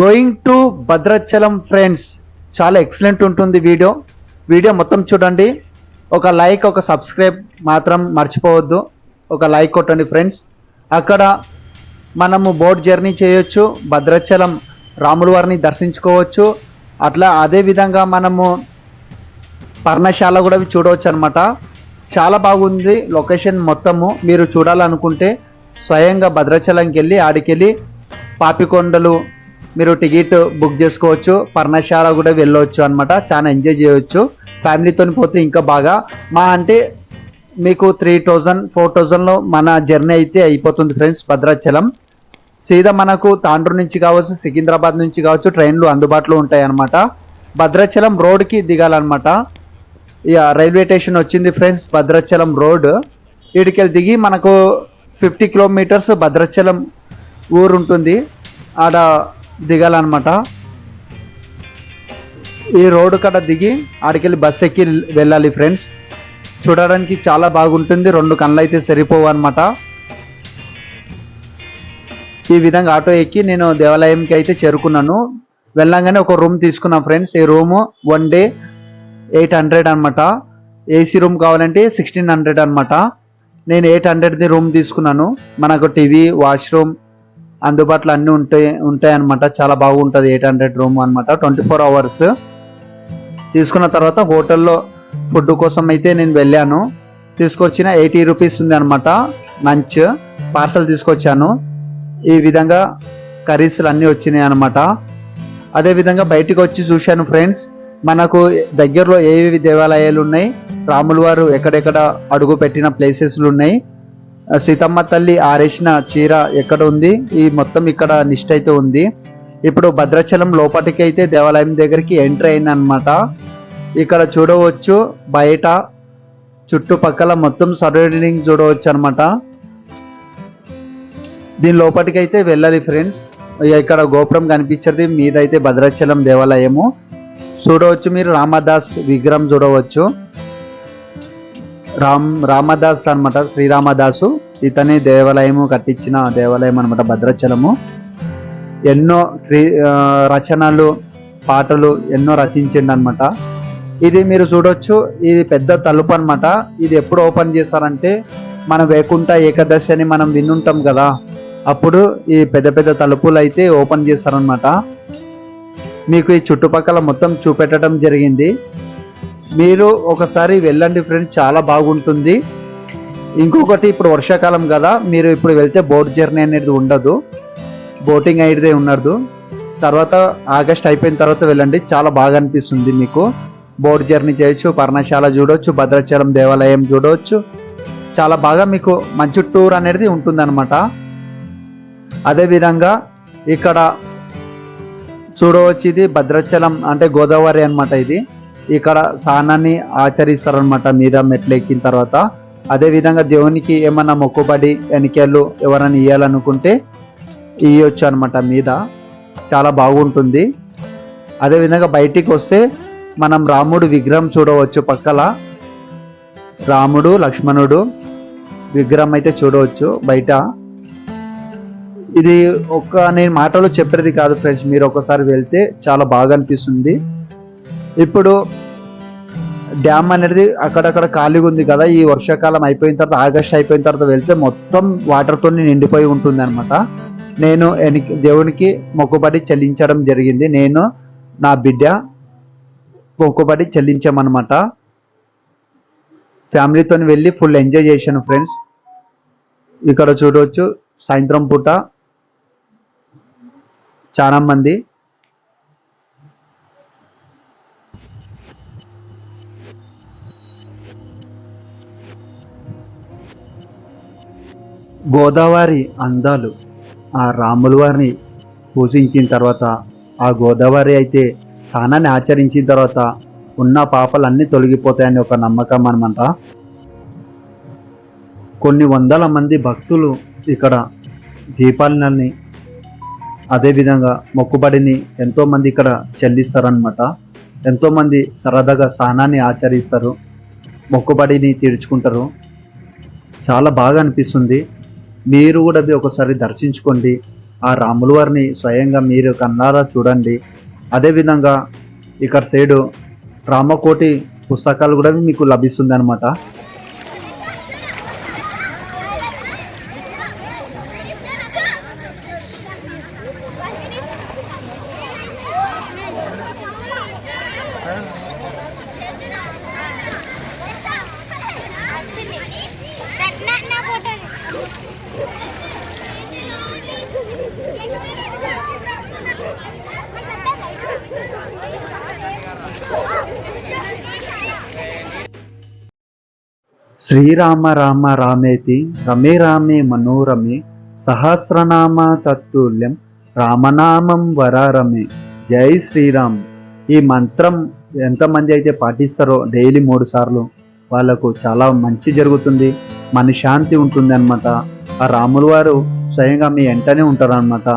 Going to Bhadrachalam friends చాలా excellent ఉంటుంది video video మొత్తం చూడండి. ఒక లైక్ ఒక సబ్స్క్రైబ్ మాత్రం మర్చిపోవద్దు. ఒక లైక్ కొట్టండి ఫ్రెండ్స్ అక్కడ మనము బోట్ జర్నీ చేయొచ్చు. భద్రాచలం రాముల వారిని దర్శించుకోవచ్చు. అట్లా అదే విధంగా మనము పర్ణశాల కూడా చూడవచ్చు అనమాట చాలా బాగుంది లొకేషన్ మొత్తము. మీరు చూడాలనుకుంటే స్వయంగా భద్రాచలంకి వెళ్ళి ఆడికెళ్ళి పాపికొండలు మీరు టికెట్ బుక్ చేసుకోవచ్చు. పర్ణశాల కూడా వెళ్ళవచ్చు అనమాట చాలా ఎంజాయ్ చేయవచ్చు ఫ్యామిలీతో పోతే ఇంకా బాగా. మా అంటే మీకు త్రీ థౌజండ్ ఫోర్ థౌజండ్లో మన జర్నీ అయితే అయిపోతుంది ఫ్రెండ్స్ భద్రాచలం. సీదా మనకు తాండ్రు నుంచి కావచ్చు సికింద్రాబాద్ నుంచి కావచ్చు ట్రైన్లు అందుబాటులో ఉంటాయి అన్నమాట. భద్రాచలం రోడ్కి దిగాలన్నమాట. ఇక రైల్వే స్టేషన్ వచ్చింది ఫ్రెండ్స్ భద్రాచలం రోడ్. ఇడికెళ్ళి దిగి మనకు ఫిఫ్టీ కిలోమీటర్స్ భద్రాచలం ఊరు ఉంటుంది ఆడ దిగాలన్నమాట. ఈ రోడ్డు కట దిగి ఆడికెళ్ళి బస్ ఎక్కి వెళ్ళాలి ఫ్రెండ్స్. చూడడానికి చాలా బాగుంటుంది. రెండు కళ్ళు అయితే సరిపోవు అనమాట ఈ విధంగా ఆటో ఎక్కి నేను దేవాలయంకి అయితే చేరుకున్నాను. వెళ్ళంగానే ఒక రూమ్ తీసుకున్నాను ఫ్రెండ్స్. ఈ room one day eight hundred అనమాట ఏసీ రూమ్ కావాలంటే సిక్స్టీన్ హండ్రెడ్ అనమాట నేను ఎయిట్ హండ్రెడ్ది రూమ్ తీసుకున్నాను. మనకు టీవీ వాష్రూమ్ అందుబాటులో అన్నీ ఉంటాయి ఉంటాయి అనమాట చాలా బాగుంటుంది ఎయిట్ హండ్రెడ్ రూమ్ అనమాట ట్వంటీ ఫోర్ అవర్స్ తీసుకున్న తర్వాత హోటల్లో ఫుడ్ కోసం అయితే నేను వెళ్ళాను. తీసుకొచ్చిన ఎయిటీ రూపీస్ ఉంది అనమాట లంచ్ పార్సల్ తీసుకొచ్చాను. ఈ విధంగా కర్రీస్లు అన్నీ వచ్చినాయి అనమాట అదేవిధంగా బయటికి వచ్చి చూశాను ఫ్రెండ్స్ మనకు దగ్గరలో ఏవి దేవాలయాలు ఉన్నాయి రాములు వారు ఎక్కడెక్కడ అడుగు పెట్టిన ప్లేసెస్లు ఉన్నాయి సీతమ్మ తల్లి ఆరేసిన చీర ఎక్కడ ఉంది? ఈ మొత్తం ఇక్కడ నిష్ట అయితే ఉంది. ఇప్పుడు భద్రాచలం లోపటికైతే అయితే దేవాలయం దగ్గరికి ఎంటర్ అయిందనమాట ఇక్కడ చూడవచ్చు బయట చుట్టుపక్కల మొత్తం సరౌండింగ్ చూడవచ్చు అనమాట దీని లోపటికైతే అయితే వెళ్ళాలి ఫ్రెండ్స్. ఇక్కడ గోపురం కనిపించేది. మీదైతే భద్రాచలం దేవాలయము. చూడవచ్చు మీరు రామదాస్ విగ్రహం చూడవచ్చు. రామ్ రామదాస్ అన్నమాట శ్రీరామదాసు. ఇతని దేవాలయము కట్టించిన దేవాలయం అన్నమాట భద్రాచలము. ఎన్నో క్రీ- రచనలు పాటలు ఎన్నో రచించిండు అనమాట ఇది మీరు చూడొచ్చు ఇది పెద్ద తలుపు అన్నమాట. ఇది ఎప్పుడు ఓపెన్ చేస్తారంటే మన వేకుంట ఏకాదశి అని మనం వినుంటాం కదా. అప్పుడు ఈ పెద్ద పెద్ద తలుపులు అయితే ఓపెన్ చేస్తారనమాట మీకు ఈ చుట్టుపక్కల మొత్తం చూపెట్టడం జరిగింది. మీరు ఒకసారి వెళ్ళండి ఫ్రెండ్స్ చాలా బాగుంటుంది. ఇంకొకటి ఇప్పుడు వర్షాకాలం కదా మీరు ఇప్పుడు వెళ్తే బోట్ జర్నీ అనేది ఉండదు. బోటింగ్ అయితే ఉండదు. తర్వాత ఆగస్ట్ అయిపోయిన తర్వాత వెళ్ళండి చాలా బాగా అనిపిస్తుంది మీకు. బోట్ జర్నీ చేయొచ్చు పర్ణశాల చూడవచ్చు భద్రాచలం దేవాలయం చూడవచ్చు చాలా బాగా మీకు మంచి టూర్ అనేది ఉంటుందన్నమాట. అదేవిధంగా ఇక్కడ చూడవచ్చు ఇది భద్రాచలం అంటే గోదావరి అనమాట ఇది. ఇక్కడ స్నానాన్ని ఆచరిస్తారనమాట మీద మెట్లు ఎక్కిన తర్వాత. అదే విధంగా దేవునికి ఏమన్నా మొక్కుబడి ఎనికేళ్ళు ఎవరైనా ఇవ్వాలనుకుంటే ఇవ్వచ్చు అనమాట మీద. చాలా బాగుంటుంది. అదే విధంగా బయటికి వస్తే మనం రాముడు విగ్రహం చూడవచ్చు పక్కల. రాముడు లక్ష్మణుడు విగ్రహం అయితే చూడవచ్చు బయట. ఇది ఒక నేను మాటలో చెప్పేది కాదు ఫ్రెండ్స్ మీరు ఒకసారి వెళ్తే చాలా బాగా అనిపిస్తుంది. ఇప్పుడు డ్యామ్ అనేది అక్కడక్కడ ఖాళీగా ఉంది కదా. ఈ వర్షాకాలం అయిపోయిన తర్వాత ఆగస్ట్ అయిపోయిన తర్వాత వెళ్తే మొత్తం వాటర్తో నిండిపోయి ఉంటుంది అనమాట నేను దేవునికి మొక్కుబడి చెల్లించడం జరిగింది. నేను నా బిడ్డ మొక్కుబడి చెల్లించామన్నమాట. ఫ్యామిలీతో వెళ్ళి ఫుల్ ఎంజాయ్ చేశాను ఫ్రెండ్స్ ఇక్కడ చూడవచ్చు సాయంత్రం పూట చాలామంది గోదావరి అందాలు. ఆ రాముల వారిని పూజించిన తర్వాత ఆ గోదావరి అయితే స్నానాన్ని ఆచరించిన తర్వాత ఉన్న పాపలన్నీ తొలగిపోతాయని ఒక నమ్మకం అనమాట. కొన్ని వందల మంది భక్తులు ఇక్కడ దీపాలని అదేవిధంగా మొక్కుబడిని ఎంతోమంది ఇక్కడ చెల్లిస్తారనమాట. ఎంతోమంది సరదాగా స్నానాన్ని ఆచరిస్తారు మొక్కుబడిని తీర్చుకుంటారు. చాలా బాగా అనిపిస్తుంది. మీరు కూడా అవి ఒకసారి దర్శించుకోండి. ఆ రాముల వారిని స్వయంగా మీరు కన్నారా చూడండి. అదేవిధంగా ఇక్కడ సైడు రామకోటి పుస్తకాలు కూడా మీకు లభిస్తుంది అనమాట శ్రీరామ రామ రామేతి రమే రామే మనోరమే సహస్రనామ తత్తుల్యం రామనామం వరారమే. జై శ్రీరామ్. ఈ మంత్రం ఎంతమంది అయితే పాటిస్తారో డైలీ మూడు సార్లు వాళ్ళకు చాలా మంచి జరుగుతుంది. మనశ్శాంతి ఉంటుంది అనమాట ఆ రాములు వారు స్వయంగా మీ వెంటనే ఉంటారనమాట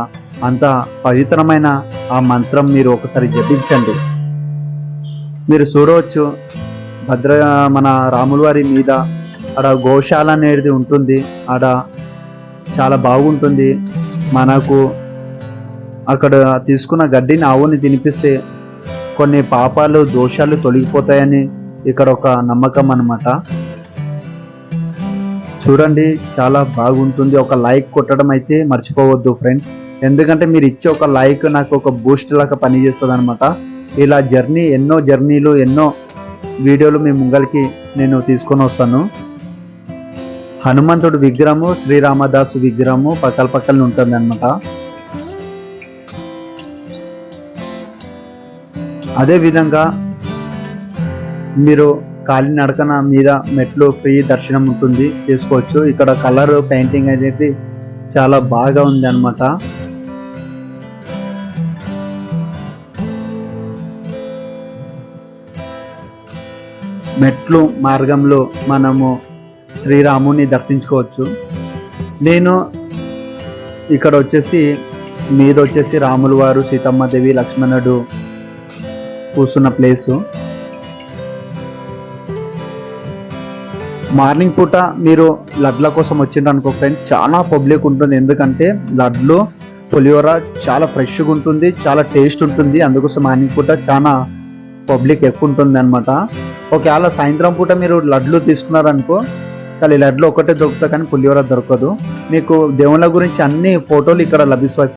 అంత పవిత్రమైన ఆ మంత్రం మీరు ఒకసారి జపించండి. మీరు చూడవచ్చు భద్ర మన రాముల వారి మీద ఆడ గోశాల అనేది ఉంటుంది. ఆడ చాలా బాగుంటుంది. మనకు అక్కడ తీసుకున్న గడ్డిని ఆవుని తినిపిస్తే కొన్ని పాపాలు దోషాలు తొలగిపోతాయని ఇక్కడ ఒక నమ్మకం అనమాట చూడండి చాలా బాగుంటుంది. ఒక లైక్ కొట్టడం అయితే మర్చిపోవద్దు ఫ్రెండ్స్. ఎందుకంటే మీరు ఇచ్చే ఒక లైక్ నాకు ఒక బూస్ట్ లాగా పనిచేస్తుంది అనమాట ఇలా జర్నీ ఎన్నో జర్నీలు ఎన్నో వీడియోలు మీ ముంగలికి నేను తీసుకొని వస్తాను. హనుమంతుడు విగ్రహము శ్రీరామదాసు విగ్రహము పక్కల పక్కన ఉంటుంది అనమాట అదే విధంగా మీరు కాలినడకన మీద మెట్లు ఫ్రీ దర్శనం ఉంటుంది చేసుకోవచ్చు. ఇక్కడ కలర్ పెయింటింగ్ అనేది చాలా బాగా ఉంది అనమాట మెట్లు మార్గంలో మనము శ్రీరాముని దర్శించుకోవచ్చు. నేను ఇక్కడ వచ్చేసి మీద వచ్చేసి రాములు వారు సీతమ్మదేవి లక్ష్మణుడు కూర్చున్న ప్లేసు. మార్నింగ్ పూట మీరు లడ్ల కోసం వచ్చిండ్రు అనుకో ఫ్రెండ్స్ చాలా పబ్లిక్ ఉంటుంది. ఎందుకంటే లడ్లు పులిహోర చాలా ఫ్రెష్గా ఉంటుంది చాలా టేస్ట్ ఉంటుంది. అందుకోసం మార్నింగ్ పూట చాలా పబ్లిక్ ఎక్కువ ఉంటుంది అనమాట ఒకవేళ సాయంత్రం పూట మీరు లడ్లు తీసుకున్నారనుకో కానీ లడ్లు ఒకటే దొరుకుతాయి కానీ పులిహోర దొరకదు. మీకు దేవుళ్ళ గురించి అన్ని ఫోటోలు ఇక్కడ లభిస్తాయి.